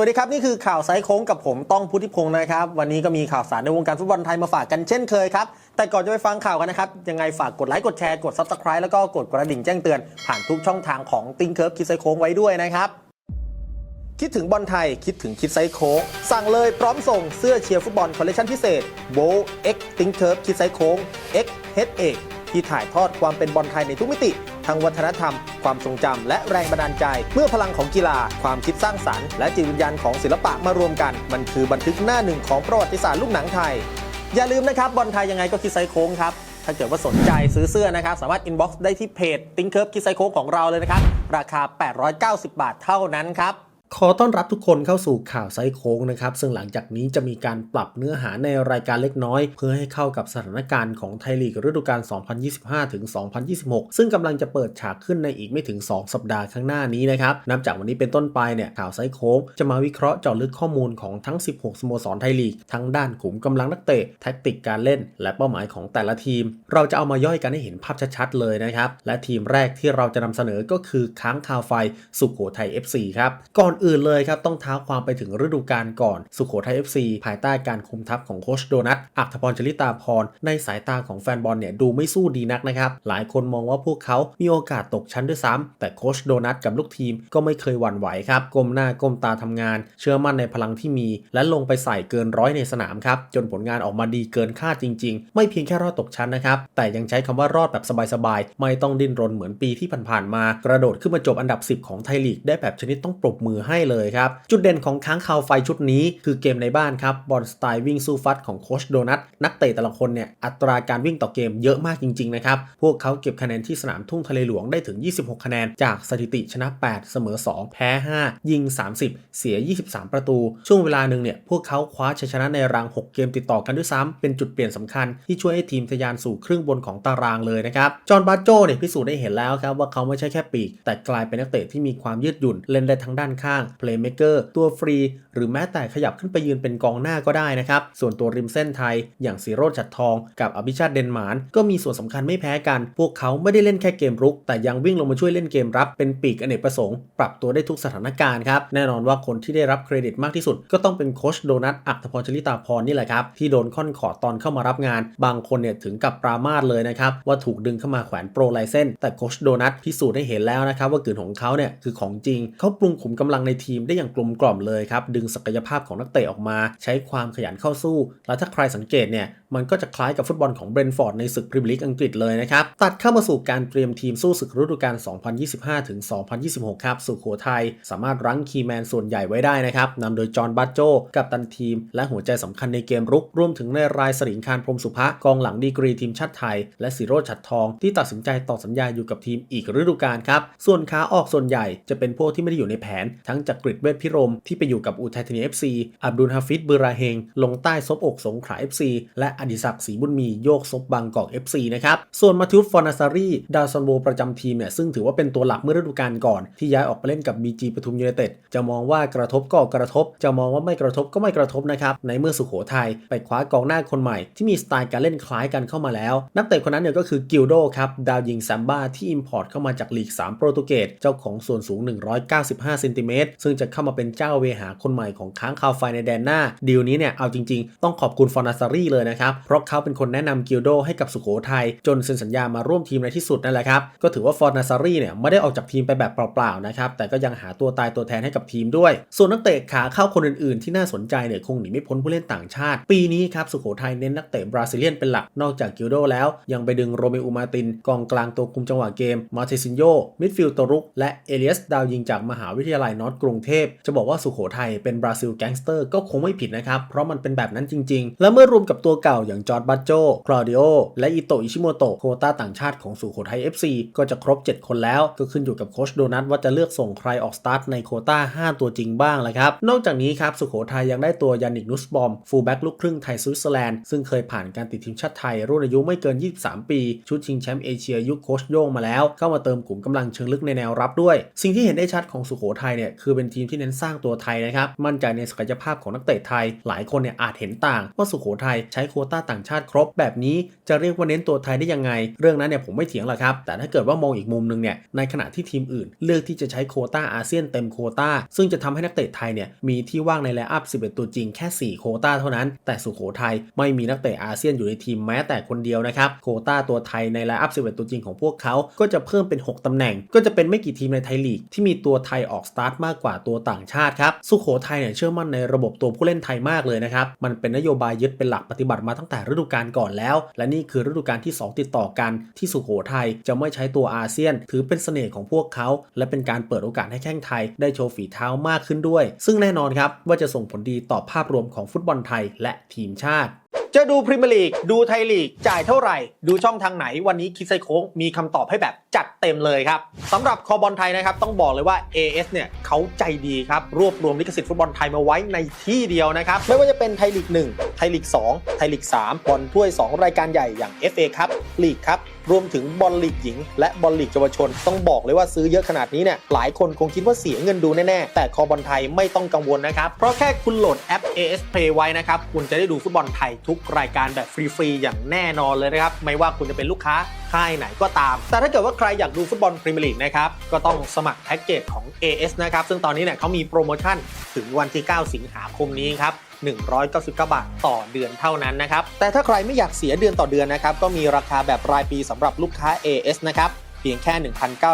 วัสดีครับ นี่คือข่าวไซส์โค้งกับผมต้องพุทธิพงศ์นะครับ วันนี้ก็มีข่าวสารในวงการฟุตบอลไทยมาฝากกันเช่นเคยครับ แต่ก่อนจะไปฟังข่าวกันนะครับ ยังไงฝากกดไลค์กดแชร์กด Subscribe แล้วก็กดกระดิ่งแจ้งเตือน ผ่านทุกช่องทางของติงเคิร์ฟคิดไซส์โค้งไว้ด้วยนะครับคิดถึงบอลไทย คิดถึงคิดไซส์โค้งสั่งเลยพร้อมส่งเสื้อเชียร์ฟุตบอลคอลเลคชันพิเศษโบเอ็กติงเคิร์ฟคิดไซส์โค้งเอ็กเฮดเอกที่ถ่ายทอดความเป็นบอลไทยในทุกมิติ ทั้งวัฒนธรรม ความทรงจำและแรงบันดาลใจ เมื่อพลังของกีฬา ความคิดสร้างสรรค์ และจิตวิญญาณของศิลปะมารวมกัน มันคือบันทึกหน้าหนึ่งของประวัติศาสตร์ลูกหนังไทย อย่าลืมนะครับบอลไทยยังไงก็คิดไซส์โค้งครับถ้าเกิดว่าสนใจซื้อเสื้อนะครับ สามารถอินบ็อกซ์ได้ที่เพจติงเคิร์ฟคิดไซโค้งของเราเลยนะครับ ราคา 890 บาทเท่านั้นครับ ขอต้อนรับทุกคนเข้าสู่ข่าวไซโค้งนะครับ ซึ่งหลังจากนี้จะมีการปรับเนื้อหาในรายการเล็กน้อย เพื่อให้เข้ากับสถานการณ์ของไทยลีกฤดูกาล 2025 ถึง 2026 ซึ่งกำลังจะเปิดฉากขึ้นในอีกไม่ถึง 2 สัปดาห์ข้างหน้านี้นะครับ นับจากวันนี้เป็นต้นไปเนี่ยข่าวไซโค้งจะมาวิเคราะห์เจาะลึกข้อมูลของทั้ง 16 สโมสรไทยลีก ทั้งด้านขุมกำลังนักเตะแท็กติกการเล่น และเป้าหมายของแต่ละทีม เราจะเอามาย่อยกันให้เห็นภาพชัดๆเลยนะครับและทีมแรกที่เราจะนำเสนอก็คือค้างคาวไฟสุโขทัย FC ครับก่อนอื่นเลยครับต้องเท้าความไปถึงฤดูกาลก่อน สุโขทัย FC ภายใต้การคุมทัพของโคชโดนัทอัครพรชลิตาพร ในสายตาของแฟนบอลเนี่ยดูไม่สู้ดีนักนะครับ หลายคนมองว่าพวกเขามีโอกาสตกชั้นด้วยซ้ำแต่โคชโดนัทกับลูกทีมก็ไม่เคยหวั่นไหวครับก้มหน้าก้มตาทำงาน เชื่อมั่นในพลังที่มี และลงไปใส่เกินร้อยในสนามครับจนผลงานออกมาดีเกินคาดจริง ๆ ไม่เพียงแค่รอดตกชั้นนะครับแต่ยังใช้คำว่ารอดแบบสบายๆไม่ต้องดิ้นรนเหมือนปีที่ผ่านๆมา กระโดดขึ้นมาจบอันดับ 10 ของไทยลีกได้แบบชนิดต้องปรบมือให้เลยครับ จุดเด่นของค้างคาวไฟชุดนี้คือเกมในบ้านครับบอลสไตล์วิ่งสู้ฟัดของโคชโดนัทนักเตะแต่ละคนเนี่ยอัตราการวิ่งต่อเกมเยอะมากจริงๆนะครับพวกเขาเก็บคะแนนที่สนามทุ่งทะเลหลวงได้ถึง 26 คะแนน จากสถิติชนะ 8 เสมอ 2 แพ้ 5 ยิง 30 เสีย 23 ประตู ช่วงเวลาหนึ่งเนี่ยพวกเขาคว้าชัยชนะในราง 6 เกมติดต่อกันด้วยซ้ำเป็นจุดเปลี่ยนสำคัญที่ช่วยให้ทีมทะยานสู่ครึ่งบนของตารางเลยนะครับจอห์นบาโจเนี่ยพิสูจน์ได้เห็นแล้วครับว่าเขาไม่ใช่แค่ปีก แต่กลายเป็นนักเตะที่มีความยืดหยุ่นเล่นได้ทั้งด้านข้างเพลย์เม k เกอร์ตัวฟรี หรือแม้แต่ขยับขึ้นไปยืนเป็นกองหน้าก็ได้นะครับ ส่วนตัวริมเส้นไทย อย่างสีโรดจัดทองกับอภิชาติเดนมานก็มีส่วนสำคัญไม่แพ้กัน พวกเขาไม่ได้เล่นแค่เกมรุก แต่ยังวิ่งลงมาช่วยเล่นเกมรับเป็นปีกอเนกประสงค์ ปรับตัวได้ทุกสถานการณ์ครับ แน่นอนว่าคนที่ได้รับเครดิตมากที่สุด ก็ต้องเป็นโคชโดนัทอัคพรชลิตาพรนี่แหละครับที่โดนค่อนขอตอนเข้ามารับงาน บางคนเนี่ยถึงกับปรามาสเลยนะครับว่าถูกดึงเข้ามาแขวนโปรไลเซนแต่โคชโดนัทพิสูจน์ให้เห็นแล้วนะครับว่ากลืนของเขาเนี่ยคือของจริงเขาปรุงขุมกำลังในทีมได้อย่างกลมกล่อมเลยครับ ดึงศักยภาพของนักเตะออกมา ใช้ความขยันเข้าสู้ แล้วถ้าใครสังเกตเนี่ยมันก็จะคล้ายกับฟุตบอลของเบรนฟอร์ดในศึกพรีเมียร์ลีกอังกฤษเลยนะครับ ตัดเข้ามาสู่การเตรียมทีมสู้ศึกฤดูกาล 2025 ถึง 2026 ครับ สุโขทัยสามารถรั้งคีแมนส่วนใหญ่ไว้ได้นะครับนำโดยจอห์นบัตโจกับตันทีม และหัวใจสำคัญในเกมรุก รวมถึงในรายสริงคารพรหมสุภะกองหลังดีกรีทีมชาติไทย และสิโรจน์ฉัดทอง ที่ตัดสินใจต่อสัญญาอยู่กับทีมอีกฤดูกาลครับ ส่วนขาออกส่วนใหญ่จะเป็นพวกที่ไม่ได้อยู่ในแผน ทั้งจากกริดเวทพิรมที่ไปอยู่กับอุทัยธานี FC อับดุลฮาฟิดบือราเฮงลงใต้ซบอกสงขลา FC และอดิศักดิ์ศรีบุญมีโยกซบบางกอก FC นะครับ ส่วนมาทิวฟอนาซารีดาวซอนโวประจำทีมเนี่ยซึ่งถือว่าเป็นตัวหลักเมื่อฤดูกาลก่อนที่ย้ายออกไปเล่นกับ BG ปทุมยูไนเต็ดจะมองว่ากระทบก็กระทบ จะมองว่าไม่กระทบก็ไม่กระทบนะครับในเมื่อสุโขทัยไปคว้ากองหน้าคนใหม่ที่มีสไตล์การเล่นคล้ายกันเข้ามาแล้ว นักเตะคนนั้นเนี่ยก็คือกิลโดครับดาวยิงแซมบ้าที่อิมพอร์ตเข้ามาจากลีก 3 โปรตุเกสเจ้าของส่วนสูง 195เซนติเมตรซึ่งจะเข้ามาเป็นเจ้าเวหาคนใหม่ของค้างคาวไฟในแดนหน้าดีลนี้เนี่ยเอาจริง ๆ ต้องขอบคุณฟอนาซารีเลยนะครับเพราะเขาเป็นคนแนะนำกิลโดให้กับสุโขทัยจนเซ็นสัญญามาร่วมทีมในที่สุดนั่นแหละครับ ก็ถือว่าฟอร์นาซารีเนี่ยไม่ได้ออกจากทีมไปแบบเปล่าๆนะครับ แต่ก็ยังหาตัวตายตัวแทนให้กับทีมด้วย ส่วนนักเตะขาเข้าคนอื่นๆ ที่น่าสนใจเนี่ยคงหนีไม่พ้นผู้เล่นต่างชาติ ปีนี้ครับสุโขทัยเน้นนักเตะบราซิเลียนเป็นหลัก นอกจากกิลโดแล้ว ยังไปดึงโรเมอูมาติน กองกลางตัวคุมจังหวะเกม มาเทซินโย มิดฟิลด์ตัวรุก และเอเลียสดาวยิงจากมหาวิทยาลัยนอตกรุงเทพ จะบอกว่าสุโขทัยเป็นบราซิลแก๊งสเตอร์ก็คงไม่ผิดนะครับ เพราะมันเป็นแบบนั้นจริง ๆ และเมื่อรวมกับตัวเก่าอย่างจอร์ดบัตโจคลาดิโอ และอิโตอิชิโมโตะโคต้าต่างชาติของสุโขทัย FC ก็จะครบ 7 คนแล้ว ก็ขึ้นอยู่กับโคชโดนัทว่าจะเลือกส่งใครออกสตาร์ทในโคต้า 5 ตัวจริงบ้างแหละครับ นอกจากนี้ครับสุโขทัยยังได้ตัวยานิกนุสบอมฟูลแบ็กลูกครึ่งไทยสวิตเซอร์แลนด์ซึ่งเคยผ่านการติดทีมชาติไทย รุ่นอายุไม่เกิน 23 ปี ชุดชิงแชมป์เอเชียยุคโคชโย่งมาแล้วเข้ามาเติมกลุ่มกำลังเชิงลึกในแนวรับด้วย สิ่งที่เห็นได้ชัดของสุโขทัยเนี่ยคือเป็นทีมที่เน้นสร้างตัวไทยนะครับมั่นใจในศักยภาพของนักเตะไทย หลายคนเนี่ยอาจเห็นต่างว่าสุโขทัยใช้โคต้าต่างชาติครบแบบนี้จะเรียกว่าเน้นตัวไทยได้ยังไง เรื่องนั้นเนี่ยผมไม่เถียงหรอกครับ แต่ถ้าเกิดว่ามองอีกมุมหนึงเนี่ยในขณะที่ทีมอื่น เลือกที่จะใช้โคต้าอาเซียนเต็มโคต้า ซึ่งจะทำให้นักเตะไทยเนี่ยมีที่ว่างในไลน์อัพ 11 ตัวจริงแค่ 4 โคต้าเท่านั้น แต่สุโขทัยไม่มีนักเตะอาเซียนอยู่ในทีมแม้แต่คนเดียวนะครับโคต้าตัวไทยในไลน์อัพ 11 ตัวจริงของพวกเขาก็จะเพิ่มเป็น 6ตำแหน่ง ก็จะเป็นไม่กี่ทีมในไทยลีกที่มีตัวไทยออกสตาร์ทมากกว่าตัวต่างชาติครับสุโขทัยเนี่ยเชื่อมั่นในระบบตัวผู้เล่นไทยมากเลยนะครับมันเป็นนโยบายยึดเป็นหลักปฏิบัติมาตั้งแต่ฤดูกาลก่อนแล้ว และนี่คือฤดูกาลที่ 2 ติดต่อกันที่สุโขทัยจะไม่ใช้ตัวอาเซียน ถือเป็นเสน่ห์ของพวกเขา และเป็นการเปิดโอกาสให้แข้งไทย ได้โชว์ฝีเท้ามากขึ้นด้วย ซึ่งแน่นอนครับว่าจะส่งผลดีต่อภาพรวมของฟุตบอลไทยและทีมชาติ จะดูพรีเมียร์ลีกดูไทยลีก จ่ายเท่าไหร่ ดูช่องทางไหน วันนี้คิดไซโค้งมีคำตอบให้แบบจัดเต็มเลยครับสำหรับคอบอลไทยนะครับ ต้องบอกเลยว่า AS เนี่ยเขาใจดีครับ รวบรวมลิขสิทธิ์ฟุตบอลไทยมาไว้ในที่เดียวนะครับ ไม่ว่าจะเป็นไทยลีก 1 ไทยลีก 2 ไทยลีก 3 บอลถ้วย 2 รายการใหญ่อย่าง FA ครับลีกครับ รวมถึงบอลลีกหญิง และบอลลีกเยาวชน ต้องบอกเลยว่าซื้อเยอะขนาดนี้เนี่ยหลายคนคงคิดว่าเสียเงินดูแน่ๆแต่คอบอลไทยไม่ต้องกังวลนะครับ เพราะแค่คุณโหลดแอป AS Play ไว้นะครับ คุณจะได้ดูฟุตบอลไทยทุกรายการแบบฟรีๆอย่างแน่นอนเลยนะครับ ไม่ว่าคุณจะเป็นลูกค้าค่ายไหนก็ตาม แต่ถ้าเกิดว่าใครอยากดูฟุตบอลพรีเมียร์ลีกนะครับ ก็ต้องสมัครแพ็กเกจของ AS นะครับ ซึ่งตอนนี้เนี่ยเขามีโปรโมชั่นถึงวันที่ 9 สิงหาคมนี้ครับ 199 บาทต่อเดือนเท่านั้นนะครับ แต่ถ้าใครไม่อยากเสียเดือนต่อเดือนนะครับ ก็มีราคาแบบรายปีสำหรับลูกค้า AS นะครับเพียงแค่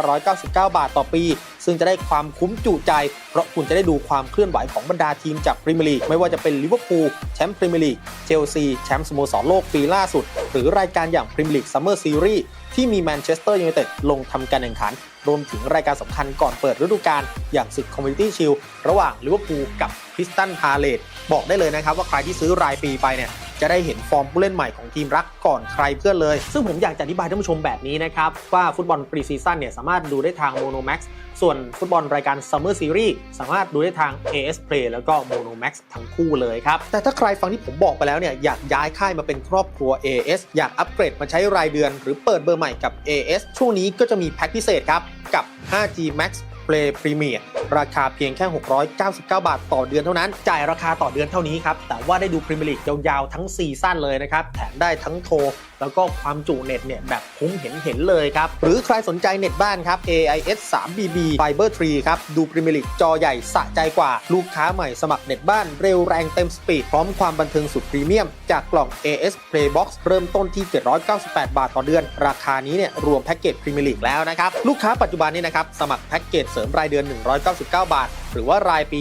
1,999 บาทต่อปี ซึ่งจะได้ความคุ้มจุใจ เพราะคุณจะได้ดูความเคลื่อนไหวของบรรดาทีมจากพรีเมียร์ลีก ไม่ว่าจะเป็นลิเวอร์พูลแชมป์พรีเมียร์ลีก เชลซี แชมป์สโมสรโลกปีล่าสุด หรือรายการอย่างพรีเมียร์ลีกซัมเมอร์ซีรีส์ที่มีแมนเชสเตอร์ยูไนเต็ดลงทำการแข่งขัน รวมถึงรายการสำคัญก่อนเปิดฤดูกาลอย่างศึกคอมมิตี้ชิลระหว่างลิเวอร์พูลกับ คริสตันพาเลตบอกได้เลยนะครับว่าใครที่ซื้อรายปีไปเนี่ยจะได้เห็นฟอร์มผู้เล่นใหม่ของทีมรักก่อนใครเพื่อนเลย ซึ่งผมอยากจะอธิบายท่านผู้ชมแบบนี้นะครับ ว่าฟุตบอลปรีซีซั่นเนี่ยสามารถดูได้ทาง Mono Max ส่วนฟุตบอลรายการ Summer Series สามารถดูได้ทาง AS Play แล้วก็ Mono Max ทั้งคู่เลยครับ แต่ถ้าใครฟังที่ผมบอกไปแล้วเนี่ยอยากย้ายค่ายมาเป็นครอบครัว AS อยากอัปเกรดมาใช้รายเดือน หรือเปิดเบอร์ใหม่กับ AS ช่วงนี้ก็จะมีแพ็คพิเศษครับ กับ 5G Max Play Premier ราคาเพียงแค่ 699 บาทต่อเดือนเท่านั้น จ่ายราคาต่อเดือนเท่านี้ครับ แต่ว่าได้ดูพรีเมียร์ลีกยาวๆ ทั้งซีซั่นเลยนะครับ แถมได้ทั้งโทร แล้วก็ความจุเน็ตเนี่ยแบบคุ้มเห็นเห็นๆเลยครับ หรือใครสนใจเน็ตบ้านครับ AIS 3BB Fiber 3 ครับ ดูพรีเมียร์ลีกจอใหญ่สะใจกว่า ลูกค้าใหม่สมัครเน็ตบ้านเร็วแรงเต็มสปีด พร้อมความบันเทิงสุดพรีเมียม จากกล่อง AS Playbox เริ่มต้นที่ 798 บาทต่อเดือน ราคานี้เนี่ยรวมแพ็กเกจพรีเมียร์ลีกแล้วนะครับ ลูกค้าปัจจุบันนี้นะครับสมัครแพ็กเกจเสริมรายเดือน 199 บาท หรือว่ารายปี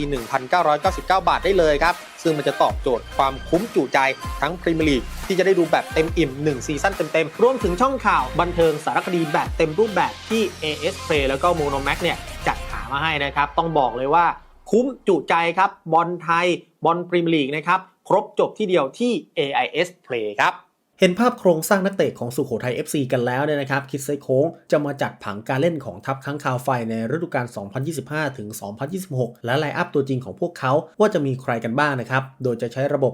1,999 บาทได้เลยครับ ซึ่งมันจะตอบโจทย์ความคุ้มจุใจทั้งพรีเมียร์ลีกที่จะได้ดูแบบเต็มอิ่ม 1 ซีซั่นเต็มๆ รวมถึงช่องข่าวบันเทิงสารคดีแบบเต็มรูปแบบที่ AS Play แล้วก็ Mono Max เนี่ยจัดหามาให้นะครับ ต้องบอกเลยว่าคุ้มจุใจครับบอลไทยบอลพรีเมียร์ลีกนะครับครบจบที่เดียวที่ AIS Play ครับ เห็นภาพโครงสร้างนักเตะของสุโขทัย FC กันแล้วเนี่ยนะครับ คิดไซโค้งจะมาจัดผังการเล่นของทัพค้างคาวไฟในฤดูกาล 2025 ถึง 2026 และไลน์อัพตัวจริงของพวกเขาว่าจะมีใครกันบ้างนะครับ โดยจะใช้ระบบ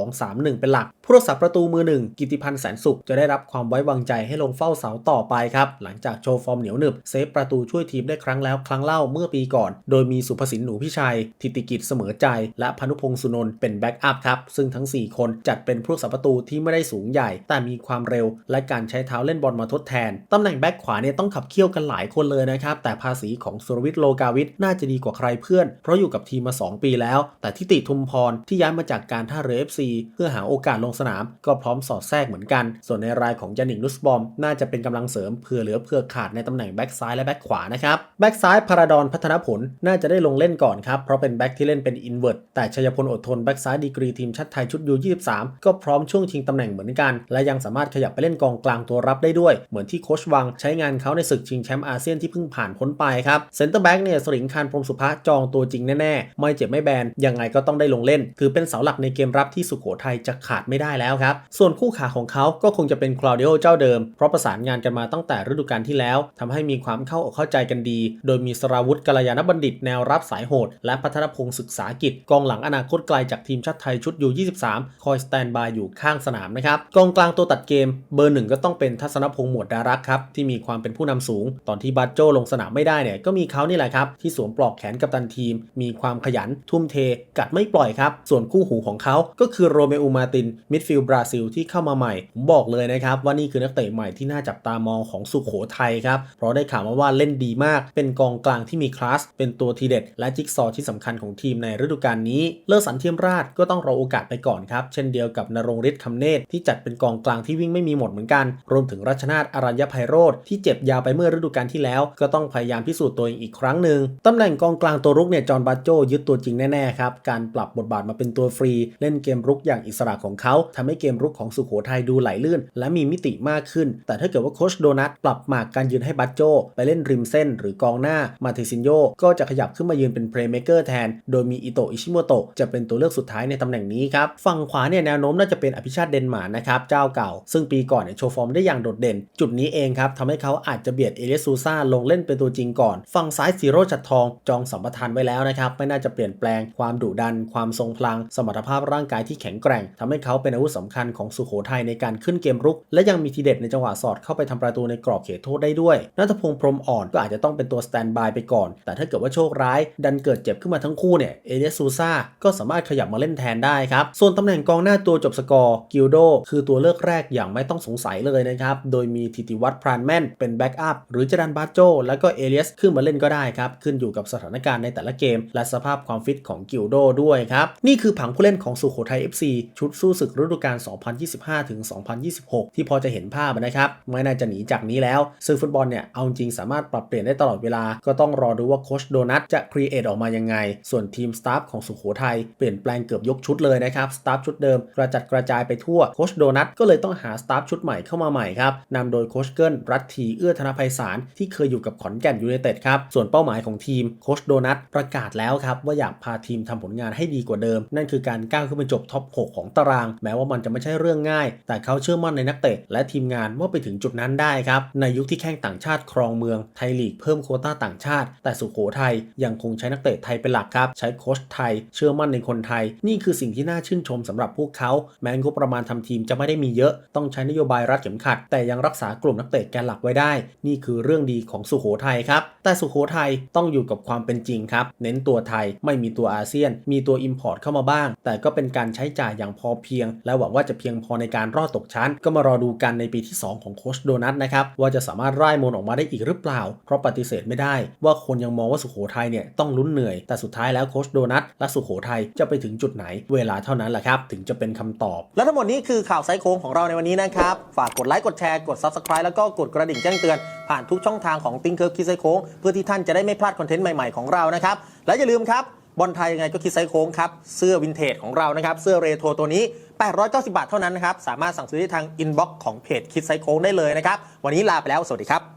4-2-3-1 เป็นหลัก ผู้รักษาประตูมือหนึ่งกิติพันธ์แสนสุข จะได้รับความไว้วางใจให้ลงเฝ้าเสาต่อไปครับ หลังจากโชว์ฟอร์มเหนียวหนึบเซฟประตูช่วยทีมได้ครั้งแล้วครั้งเล่าเมื่อปีก่อน โดยมีสุภสินหนูพิชัยทิติกิจเสมอใจ และพานุพงศ์สุนนท์เป็นแบ็กอัพครับซึ่งทั้ง 4 คนจัดเป็นผู้รักษาประตูที่ไม่ได้สูงใหญ่ แต่มีความเร็ว และการใช้เท้าเล่นบอลมาทดแทน ตำแหน่งแบ็กขวาเนี่ยต้องขับเคี่ยวกันหลายคนเลยนะครับ แต่ภาษีของสุรวิทย์โลกาวิทน่าจะดีกว่าใครเพื่อน เพราะอยู่กับทีมมา 2 ปีแล้ว แต่ทิติทุมพรที่ย้ายมาจากการท่าเรือ FC เพื่อหาโอกาสลงสนาม ก็พร้อมสอดแทรกเหมือนกัน ส่วนในรายของยานิกนุสบอม น่าจะเป็นกำลังเสริมเผื่อเหลือเผื่อขาดในตำแหน่งแบ็กซ้ายและแบ็กขวานะครับแบ็กซ้ายพาราดอนพัฒนผลน่าจะได้ลงเล่นก่อนครับเพราะเป็นแบ็กที่เล่นเป็นอินเวอร์ตแต่ชัยพลอดทนแบ็กซ้ายดีกรีทีมชาติไทยชุดยู23ก็พร้อมช่วงชิงตำแหน่งเหมือนกันและยังสามารถขยับไปเล่นกองกลางตัวรับได้ด้วย เหมือนที่โคชวังใช้งานเขาในศึกชิงแชมป์อาเซียนที่เพิ่งผ่านพ้นไปครับเซนเตอร์แบ็กเนี่ยสริงคารพรมสุภาจองตัวจริงแน่ๆ ไม่เจ็บไม่แบนยังไงก็ต้องได้ลงเล่น ถือเป็นเสาหลักในเกมรับที่สุโขทัยจะขาดไม่ได้แล้วครับ ส่วนคู่ขาของเขาก็คงจะเป็นคลาวเดียโอเจ้าเดิม เพราะประสานงานกันมาตั้งแต่ฤดูกาลที่แล้วทำให้มีความเข้าอกเข้าใจกันดี โดยมีสราวุธกัลยาณบัณฑิตแนวรับสายโหด และพัฒนพงศ์ศึกษากิจกองหลังอนาคตไกลจากทีมชาติไทยชุดยู23คอยสแตนบายอยู่ข้างสนามนะครับกองกลางตัวตัดเกมเบอร์หนึ่งก็ต้องเป็นทัศนพงษ์หมวดดารักครับ ที่มีความเป็นผู้นำสูง ตอนที่บาโจลงสนามไม่ได้เนี่ยก็มีเขานี่แหละครับ ที่สวมปลอกแขนกัปตันทีม มีความขยัน ทุ่มเท กัดไม่ปล่อยครับ ส่วนคู่หูของเขาก็คือโรเมโอมาตินมิดฟิลด์บราซิลที่เข้ามาใหม่ผมบอกเลยนะครับว่านี่คือนักเตะใหม่ที่น่าจับตามองของสุขโขทัยครับเพราะได้ข่าวมาว่าเล่นดีมาก เป็นกองกลางที่มีคลาสเป็นตัวทีเด็ด และจิ๊กซอว์ที่สำคัญของทีมในฤดูกาลนี้ เลอสันเทียมราชก็ต้องรอโอกาสไปก่อนครับเช่นเดียวกับนรงฤทธิ์คำเนตที่จัดเป็นกองกลางที่วิ่งไม่มีหมดเหมือนกัน รวมถึงรัชนาทอารัญญไพโรธที่เจ็บยาวไปเมื่อฤดูกาลที่แล้ว ก็ต้องพยายามพิสูจน์ตัวเองอีกครั้งหนึ่งตำแหน่งกองกลางตัวรุกเนี่ยจอห์นบาโจยึดตัวจริงแน่ๆครับการปรับบทบาทมาเป็นตัวฟรี เล่นเกมรุกอย่างอิสระของเขาทำให้เกมรุกของสุโขทัยดูไหลลื่น และมีมิติมากขึ้น แต่ถ้าเกิดว่าโคชโดนัทปรับหมากการยืนให้บาโจไปเล่นริมเส้น หรือกองหน้ามาเทซินโยก็จะขยับขึ้นมายืนเป็นเพลย์เมเกอร์แทน โดยมีอิโตอิชิโมโตะจะเป็นตัวเลือกสุดท้ายในตำแหน่งนี้ครับฝั่งขวาเนี่ยแนวโน้มน่าจะเป็นอภิชาติเดนมาร์กนะครับเจ้าเก่า ซึ่งปีก่อนเนี่ยโชว์ฟอร์มได้อย่างโดดเด่น จุดนี้เองครับทำให้เขาอาจจะเบียดเอเลสซูซาลงเล่นเป็นตัวจริงก่อน ฝั่งซ้ายซีโร่จัดทองจองสัมปทานไว้แล้วนะครับ ไม่น่าจะเปลี่ยนแปลงความดุดัน ความทรงพลัง สมรรถภาพร่างกายที่แข็งแกร่งทำให้เขาเป็นอาวุธสำคัญของสุโขทัยในการขึ้นเกมรุก และยังมีทีเด็ดในจังหวะสอดเข้าไปทำประตูในกรอบเขตโทษได้ด้วยนัทพงษ์พรมอ่อนก็อาจจะต้องเป็นตัวสแตนบายไปก่อน แต่ถ้าเกิดว่าโชคร้าย ดันเกิดเจ็บขึ้นมาทั้งคู่เนี่ยเอเลสซูซาก็สามารถขยับมาเล่นแทนได้ครับส่วนตำแหน่งกองหน้าตัวจบสกอร์กิลโดคือตัวเลือกแรกอย่างไม่ต้องสงสัยเลยนะครับ โดยมีทิติวัฒน์พรานแม่นเป็นแบ็กอัพหรือจดันบาโจแล้วก็เอเลียสขึ้นมาเล่นก็ได้ครับ ขึ้นอยู่กับสถานการณ์ในแต่ละเกม และสภาพความฟิตของกิลโดด้วยครับ นี่คือผังผู้เล่นของสุโขทัย FC ชุดสู้ศึกฤดูกาล 2025 ถึง 2026 ที่พอจะเห็นภาพนะครับ ไม่น่าจะหนีจากนี้แล้ว ซึ่งฟุตบอลเนี่ย เอาจริงสามารถปรับเปลี่ยนได้ตลอดเวลา ก็ต้องรอดูว่าโคชโดนัทจะครีเอทออกมายังไง ส่วนทีมสตาฟของสุโขทัยเปลี่ยนแปลงเกือบยกชุดเลยนะครับ สตาฟชุดเดิมกระจัดกระจายไปทั่ว โคชโดนัทก็เลยต้องหาสตาฟชุดใหม่เข้ามาใหม่ครับนำโดยโคชเกิลรัตทีเอื้อธนภัยสารที่เคยอยู่กับขอนแก่นยูไนเต็ดครับส่วนเป้าหมายของทีมโคชโดนัทประกาศแล้วครับว่าอยากพาทีมทำผลงานให้ดีกว่าเดิม นั่นคือการก้าวขึ้นไปจบท็อป 6 ของตาราง แม้ว่ามันจะไม่ใช่เรื่องง่าย แต่เขาเชื่อมั่นในนักเตะและทีมงานว่าไปถึงจุดนั้นได้ครับในยุคที่แข่งต่างชาติครองเมืองไทยลีกเพิ่มโควต้าต่างชาติ แต่สุโขทัยยังคงใช้นักเตะไทยเป็นหลักครับใช้โค้ชไทย เชื่อมั่นในคนไทย นี่คือสิ่งที่น่าชื่นชมสำหรับพวกเขา แม้งบประมาณทำทีมจะไม่ได้มีเยอะต้องใช้นโยบายรัดเข็มขัด แต่ยังรักษากลุ่มนักเตะแกนหลักไว้ได้ นี่คือเรื่องดีของสุโขทัยครับ แต่สุโขทัยต้องอยู่กับความเป็นจริงครับ เน้นตัวไทยไม่มีตัวอาเซียน มีตัวอิมพอร์ตเข้ามาบ้าง แต่ก็เป็นการใช้จ่ายอย่างพอเพียง และหวังว่าจะเพียงพอในการรอดตกชั้น ก็มารอดูกันในปีที่ 2 ของโคชโดนัทนะครับว่าจะสามารถร่ายมนออกมาได้อีกหรือเปล่า เพราะปฏิเสธไม่ได้ ว่าคนยังมองว่าสุโขทัยเนี่ยต้องลุ้นเหนื่อย แต่สุดท้ายแล้วโคชโดนัทและสุโขทัยจะไปถึงจุดไหน เวลาเท่านั้นแหละครับถึงจะเป็นคำตอบ และทั้งหมดนี้คือข่าวไซโค้งของเราในวันนี้นะครับ ฝากกดไลค์กดแชร์กด Subscribe แล้วก็กดกระดิ่งแจ้งเตือน ผ่านทุกช่องทางของติ้งเคิร์คิดไซโค้งเพื่อที่ท่านจะได้ไม่พลาดคอนเทนต์ใหม่ๆของเรานะครับและอย่าลืมครับบอลไทยยังไงก็คิดไซโค้งครับ เสื้อวินเทจของเรานะครับ เสื้อเรโทรตัวนี้ 890 บาทเท่านั้นนะครับ สามารถสั่งซื้อได้ทางอินบ็อกซ์ของเพจคิดไซโค้งได้เลยนะครับ วันนี้ลาไปแล้ว สวัสดีครับ